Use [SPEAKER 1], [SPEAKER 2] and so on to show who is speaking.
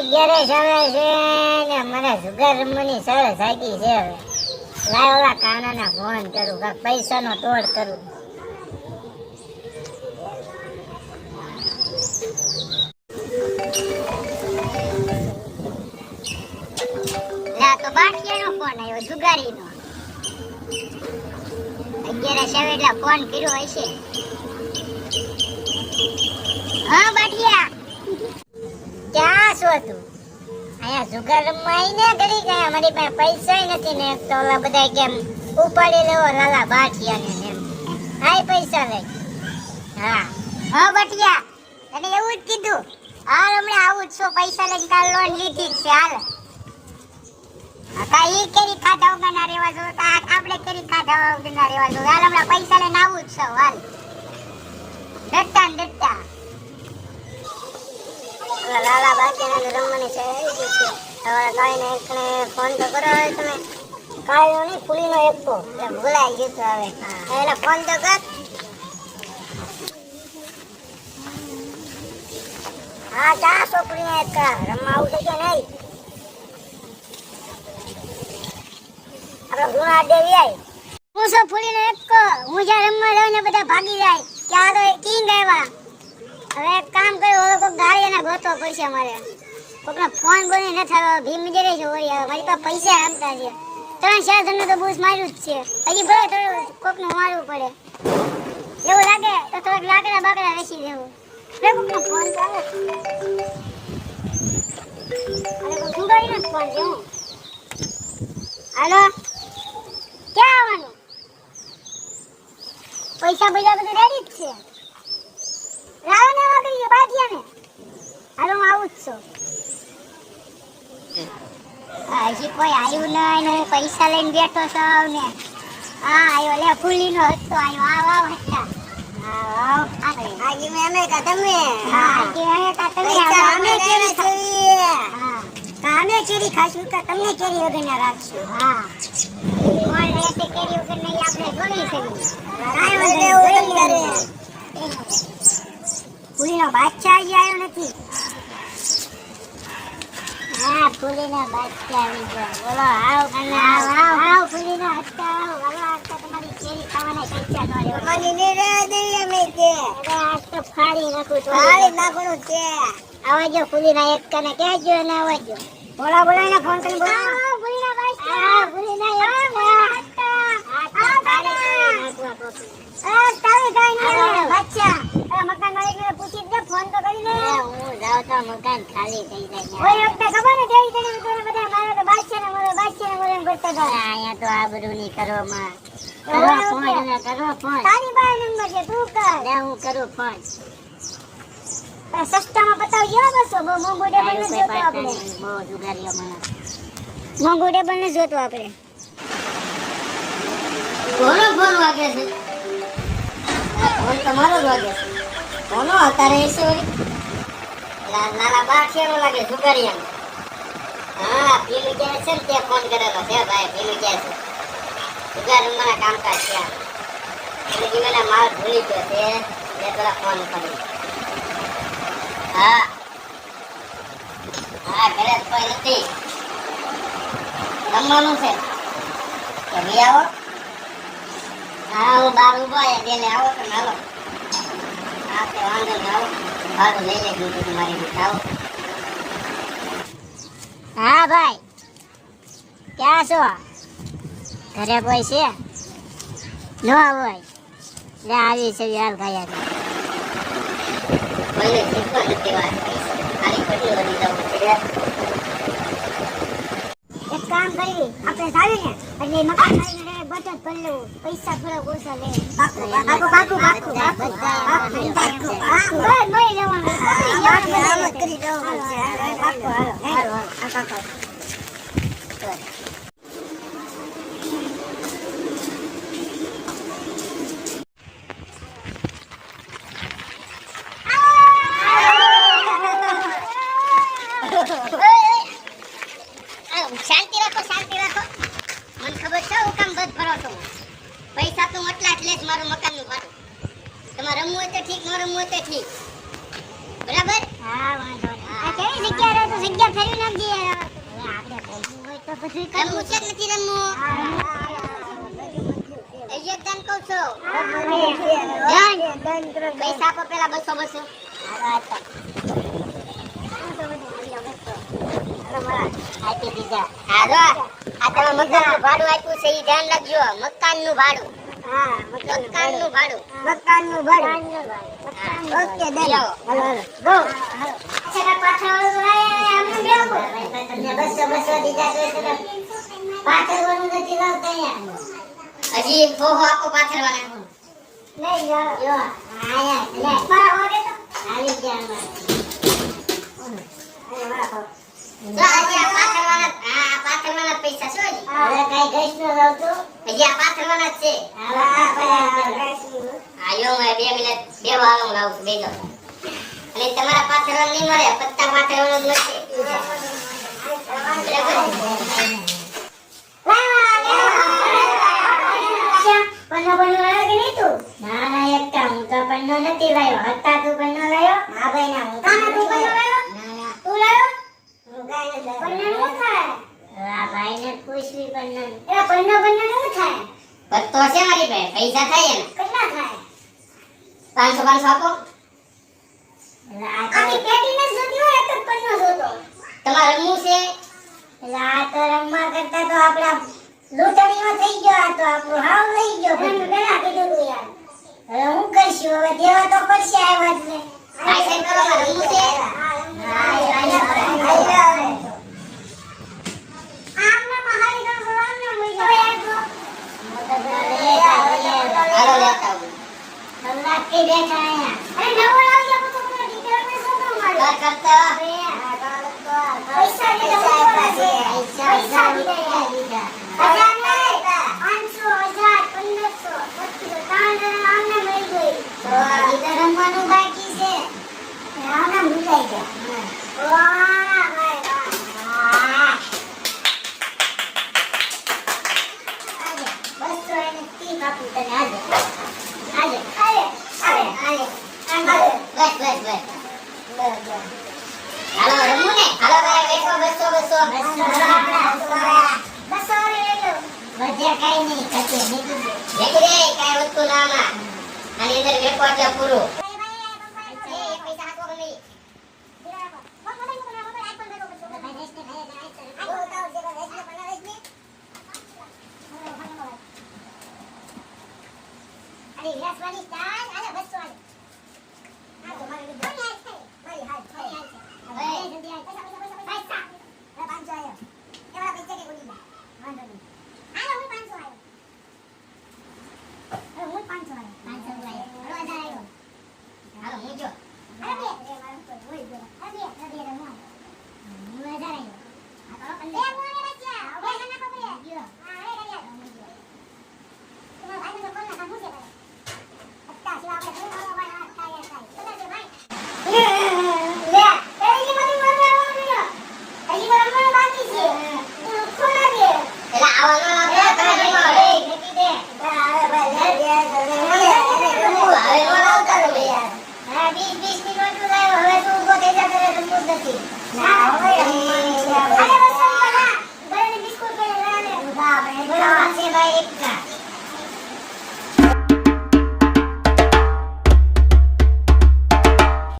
[SPEAKER 1] અગિયારસ સવે છે ને મને સુગર મની સવે જાગી છે હવે. લાય ઓલા કાનાના ફોન કરું કાંઈક પૈસાનો તોડ કરું. આવે એટલે ફોન કર્યો હશે. હા, બાટિયા. પાસે ને ને એવું જ કીધું. હાલ હમણાં આવું જ છો. પૈસા લઈને લોન લીધી છે, હાલ. કા એ કેરી ખાધા વગરના રહેવા જો કા આપણે કેરી ખાધા રહેવા જો હાલ હમણાં પૈસા લઈને આવું જ છો, હાલ. ડટ્ટા ને ડટ્ટા. લાલા બાકી રમવાની છે હવે કાંઈ ને એકને ફોન તો કરો તમે. કાંઈ નહીં, ફૂલીનો એકકો એ ભૂલાઈ ગયું તો હવે. એટલે ફોન તો કર. હા ચા છોકરીને એક રમવા આવું છે કે નહીં. આપણે ગુણા દેવી આવી હું શું ફૂલીનો એકકો હું જ્યાં રમવા જાઉં ને બધા ભાગી જાય. ત્યાં તો કિંગ આવ્યા. હવે એક કામ કર્યું, હવે કોઈક ગાડી એને ગોતવો પડશે અમારે. કોકનો ફોન બોલી ન થયો ભીમ જરે છે ઓરી હવે મારી પાસે પૈસા આપતા છે. ત્રણ ચાર જણને તો બૂસ માર્યું જ છે. હજી ભલે થોડું કોકનું મારવું પડે. એવું લાગે તો થોડાક લાકડા બાકડા વેચી દેવું. લે કોકનો ફોન ચાલે જ ફોન હાલો? ક્યાં આવવાનું? પૈસા પૈસા બધું રેડી જ છે? રાવણ એવા કહીએ બાટિયાને હાલો હું આવું જ છું. હજી કોઈ આવ્યું નહીં ને પૈસા લઈને બેઠો છું ને. હા આવ્યો લે ફૂલીનો હતો આવ્યો આવ આવ હતા આવ આવ. મેં કા તમે. અમે કા તમે.
[SPEAKER 2] પૈસા અમે કેરી
[SPEAKER 1] હા. કેરી ખાશું કે તમને કેરી વગર ના રાખશું? હા. કોણ રહેશે કેરી વગર નહીં આપણે જોડી છે કાંઈ. ફૂલીનો બાદશાહ હજી આવ્યો નથી. હા ફૂલીનો બાદશાહ આવી ગયો. બોલો આવ આવ આવ આવ ફૂલીનો હત્તા આવ વાલો આજ તો તમારી કેરી ખાવાના પૈસા ન
[SPEAKER 2] મને રે દઈ અમે કે.
[SPEAKER 1] અરે આજ તો ફાડી નાખું તો
[SPEAKER 2] ફાડી નાખવાનું છે.
[SPEAKER 1] આવજો ફૂલીના એક કને કહેજો ને આવજો. બોલા બોલા એને ફોન કરીને બોલા. હા ફૂલીના બાદશાહ. હા ફૂલીના એક મકાન ખાલી થઈ જાય ખબર ને તેવી તને બધા મારા તો બાદશાહ ને મારા બાદશાહ ને મારા કરતા હતા અહીંયા તો આ બધું નહીં કરો કરો ફોન કરો ફોન તારી પાસે નંબર છે તું કર લે હું કરું ફોન સસ્તામાં બતાવજો બસો બહુ ટેબલ ને જોતો આપણે બહુ જુગારીઓ મને મોંઘું ટેબલ ને જોતો આપણે.
[SPEAKER 2] કોનો ફોન વાગે છે? ફોન તમારો જ વાગે છે. કોનો અત્યારે એસે લા- લાલા બાઠિયાનો લાગે જુગારિયાનો હા, પેલું કે છે ને તે ફોન કરેલો છે, ભાઈ, પેલું કે છે? જુગાર રમવાના કામકાજ છે એટલે જીવનના માલ ભૂલી ગયો છે. તે પેલા ફોન કરી હા. હા, ઘરે કોઈ નથી. રમવાનું છે. કે આવો. હા હું બહાર ઊભો આયા બેને આવો તો હાલો. હા, તે વાંધો નહીં આવો ભાડું લઈ લેજો બધું મારી રીતે
[SPEAKER 1] હા, ભાઈ. ક્યાં છો? ઘરે કોઈ છે? ન હોય. લે આવી છે, હાલ ખાયા
[SPEAKER 2] કોઈને શીખવા નથી વાત ખાલી ખોટી વળી જવું છે
[SPEAKER 1] એક કામ કરી, આપણે જાવી ને એટલે મકાન મારીને બચત કરી પૈસા થોડા ઓછા લે
[SPEAKER 2] પાકું,
[SPEAKER 1] પાકું પાકું પાકું પાકું પાકું પાકું બસ મળી લેવાનું
[SPEAKER 2] આમ જ કરી જવું છે
[SPEAKER 1] હાલો હાલો આ કાકા
[SPEAKER 2] શાંતિ રાખો શાંતિ રાખો મને ખબર છે હું કામ બધ ભરો છો પૈસા તો હું એટલા જ લઈશ મારું મકાનનું ભાડું તમારે રમવું હોય તો ઠીક ન રમવું હોય તો ઠીક બરાબર
[SPEAKER 1] હા વાંધો નહીં આ કેવી
[SPEAKER 3] તારી જગ્યા ફેરવી નાખજે. આપણે ભેગું હોય તો પછી
[SPEAKER 1] રમવું છે નથી રમવું હજી એક દાન કહું છું. પૈસા આપો પેલા બસો બસો. તમે મકાનનું ભાડું. આપ્યું છે ઈ ધ્યાન રાખજો મકાનનું ભાડું ભાડું
[SPEAKER 3] મકાનનું ભાડું ઓકે
[SPEAKER 1] હજી હો હો આપો પાથરવાના
[SPEAKER 3] નહીં જો જો આયા લે. મારા ઓરે તો. આવી ગયા અમારે.
[SPEAKER 1] જો હજી આ પાથરવાના આ પાથરવાના પૈસા શું
[SPEAKER 3] હવે કઈ ગઈશ ન લાવતું
[SPEAKER 1] હજી આ પાથરવાના છે.
[SPEAKER 3] હવે આ પેલા ગઈશ
[SPEAKER 1] આ યો હું બે મિનિટ બે વાળો લાવું બે જાઓ. અને તમારા પાથરવાનું નહીં મળે પત્તા જ
[SPEAKER 3] તું ના હું ભાઈ ના હું તું ના ના તું હું કાઈ નું થાય આ ભાઈ ને પૂછવી એ નું થાય
[SPEAKER 1] પત્તો છે મારી પાસે પૈસા થાય ને
[SPEAKER 3] કેટલા થાય?
[SPEAKER 1] પાંચસો પાંચસો આપો.
[SPEAKER 3] આખી પેટી જોતી હોય એક જ પન્નો જોતો
[SPEAKER 1] તમારે રમવું છે?
[SPEAKER 3] એટલે આ તો રમવા કરતા તો આપડા લૂંટણીમાં થઈ ગયો આ તો આપણો હાવ લઈ ગયો. પણ પેલા કીધું યાર. હવે હું કરશું? હવે દેવા તો પડશે આવ્યા જ ને
[SPEAKER 1] કાંઈ સાઈન કરો માં રમવું છે હાલો લેતા આવું ઘર કરતા
[SPEAKER 3] પૈસા પૈસા પૈસા હજાર નહીં પાંચસો હજાર પંદરસો પચીસો ત્રણ જણા આમને મળી ગઈ તો હજી તો રમવાનું બાકી છે આના ભૂલાઈ ગયા વાહ ભાઈ વાહ આજે બસો એને ટીપ આપું તને આજે આજે આજે આજે આજે
[SPEAKER 1] બસ બસ બસ
[SPEAKER 3] બસ
[SPEAKER 1] હાલો રમવું ને હાલો ભાઈ બેઠો બસો બસો
[SPEAKER 3] બસો વધ્યા કઈ નહીં કચે
[SPEAKER 1] દે કાંઈ વસ્તુ ના આમાં આની અંદર વેપો એટલે પૂરું
[SPEAKER 3] ગઈ
[SPEAKER 1] એ
[SPEAKER 3] Yeah.